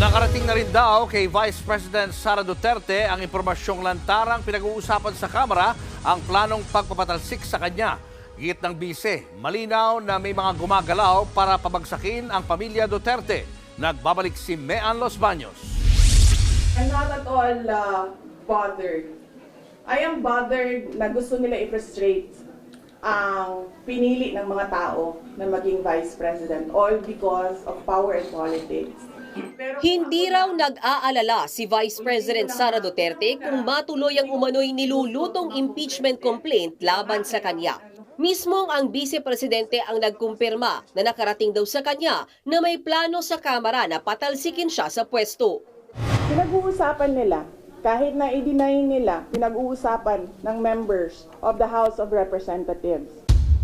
Nakarating na rin daw kay Vice President Sara Duterte ang impormasyong lantarang pinag-uusapan sa Kamara ang planong pagpapatalsik sa kanya. Git ng bise, malinaw na may mga gumagalaw para pabagsakin ang pamilya Duterte. Nagbabalik si Mean Los Baños. I'm not at all uh, bothered. I am bothered na gusto nila i-frustrate ang pinili ng mga tao na maging vice president all because of power and politics. Hindi raw nag-aalala si Vice President Sara Duterte kung matuloy ang umano'y nilulutong impeachment complaint laban sa kanya. Mismong ang Vice Presidente ang nagkumpirma na nakarating daw sa kanya na may plano sa Kamara na patalsikin siya sa pwesto. pinag-uusapan nila, kahit na i-deny nila, pinag-uusapan ng members of the House of Representatives.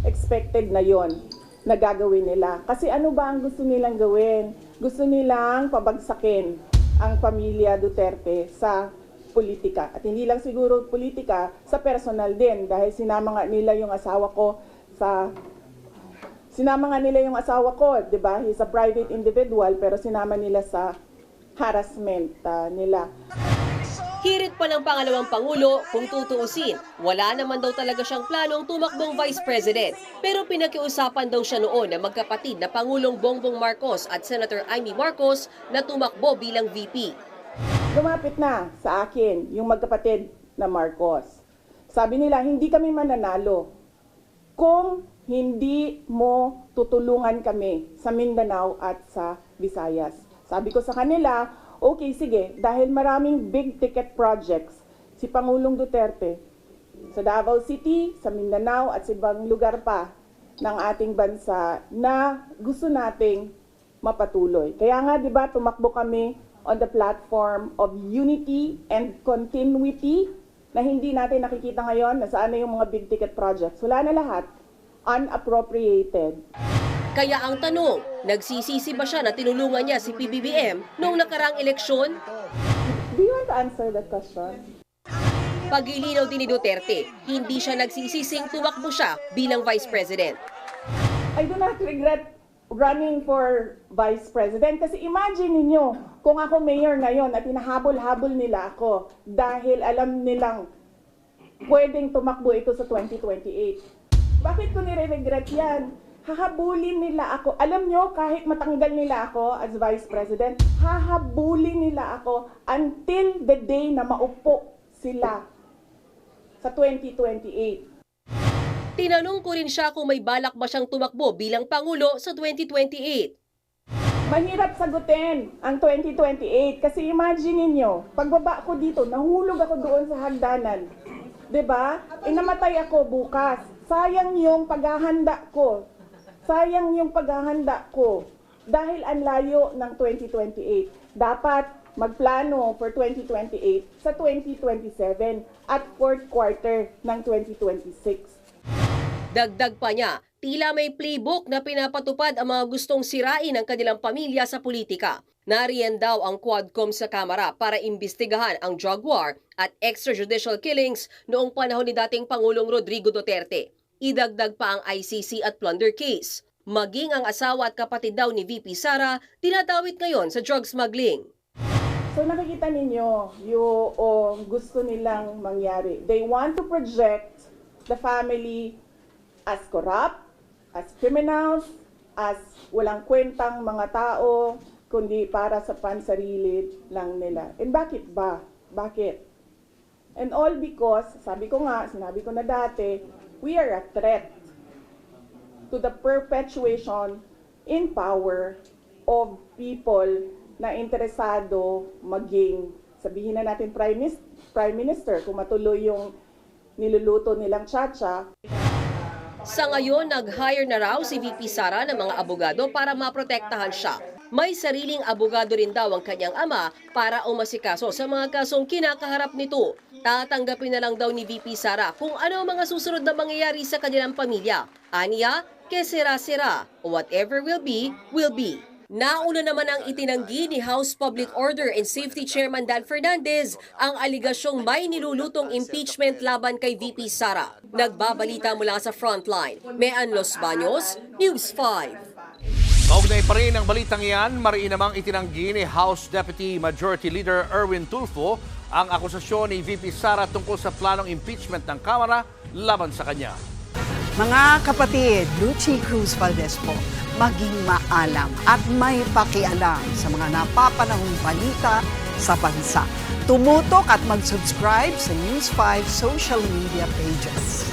Expected na yon na gagawin nila. Kasi ano ba ang gusto nilang gawin? Gusto nilang pabagsakin ang pamilya Duterte sa politika. At hindi lang siguro politika, sa personal din. Dahil sinama nga nila yung asawa ko sa Sinama nga nila yung asawa ko, 'di ba? He's a private individual pero sinama nila sa harassment ah, nila. Hirit pa ng pangalawang Pangulo kung tutuusin, wala naman daw talaga siyang planong tumakbong Vice President. Pero pinakiusapan daw siya noon ng magkapatid na Pangulong Bongbong Marcos at Senator Amy Marcos na tumakbo bilang VP. Lumapit na sa akin yung magkapatid na Marcos. Sabi nila, hindi kami mananalo kung hindi mo tutulungan kami sa Mindanao at sa Visayas. Sabi ko sa kanila, okay sige, dahil maraming big ticket projects si Pangulong Duterte sa Davao City, sa Mindanao at sa ibang lugar pa ng ating bansa na gusto nating mapatuloy. Kaya nga 'di ba tumakbo kami on the platform of unity and continuity na hindi natin nakikita ngayon na saan na yung mga big ticket projects. Wala na lahat. Unappropriated. Kaya ang tanong, nagsisisi ba siya na tinulungan niya si PBBM noong nakarang eleksyon? Do you want to answer that question? Pagilinaw din ni Duterte, hindi siya nagsisising tumakbo siya bilang Vice President. I do not regret running for vice president kasi imagine ninyo kung ako mayor ngayon at hinahabol-habol nila ako dahil alam nilang pwedeng tumakbo ito sa 2028. Bakit ko nire-regret yan? Hahabulin nila ako. Alam nyo, kahit matanggal nila ako as vice president, hahabulin nila ako until the day na maupo sila sa 2028. Tinanong ko rin siya kung may balak ba siyang tumakbo bilang Pangulo sa 2028. Mahirap sagutin ang 2028 kasi imagine niyo, pagbaba ko dito, nahulog ako doon sa hagdanan. 'Di ba? E namatay ako bukas. Sayang yung paghahanda ko. Sayang yung paghahanda ko. Dahil ang layo ng 2028. Dapat magplano for 2028 sa 2027 at fourth quarter ng 2026. Dagdag pa niya, tila may playbook na pinapatupad ang mga gustong sirain ang kanilang pamilya sa politika. Nariyan daw ang Quadcom sa Kamara para imbestigahan ang drug war at extrajudicial killings noong panahon ni dating Pangulong Rodrigo Duterte. Idagdag pa ang ICC at plunder case. Maging ang asawa at kapatid daw ni VP Sara, tinatawit ngayon sa drug smuggling. So nakikita ninyo yung gusto nilang mangyari. They want to project the family as corrupt, as criminals, as walang kwentang mga tao, kundi para sa pansarili lang nila. And bakit ba? Bakit? And all because, sabi ko nga, sinabi ko na dati, we are a threat to the perpetuation in power of people na interesado maging, sabihin na natin Prime Minister, Prime Minister kung matuloy yung niluluto nilang tsa-tsa, Sa ngayon, nag-hire na raw si VP Sara ng mga abogado para maprotektahan siya. May sariling abogado rin daw ang kanyang ama para umasikaso sa mga kasong kinakaharap nito. Tatanggapin na lang daw ni VP Sara kung ano ang mga susunod na mangyayari sa kanilang pamilya. Aniya, que sera-sera. Whatever will be, will be. Nauna naman ang itinanggi ni House Public Order and Safety Chairman Dan Fernandez ang aligasyong may nilulutong impeachment laban kay VP Sara. Nagbabalita mula sa frontline. Mean Los Baños, News 5. Kaugnay pa rin ang balitang iyan, mariin namang itinanggi ni House Deputy Majority Leader Erwin Tulfo ang akusasyon ni VP Sara tungkol sa planong impeachment ng Kamara laban sa kanya. Mga kapatid, Lucy Cruz Valdez po, maging maalam at may pakialam sa mga napapanahong balita sa bansa. Tumutok at mag-subscribe sa News 5 social media pages.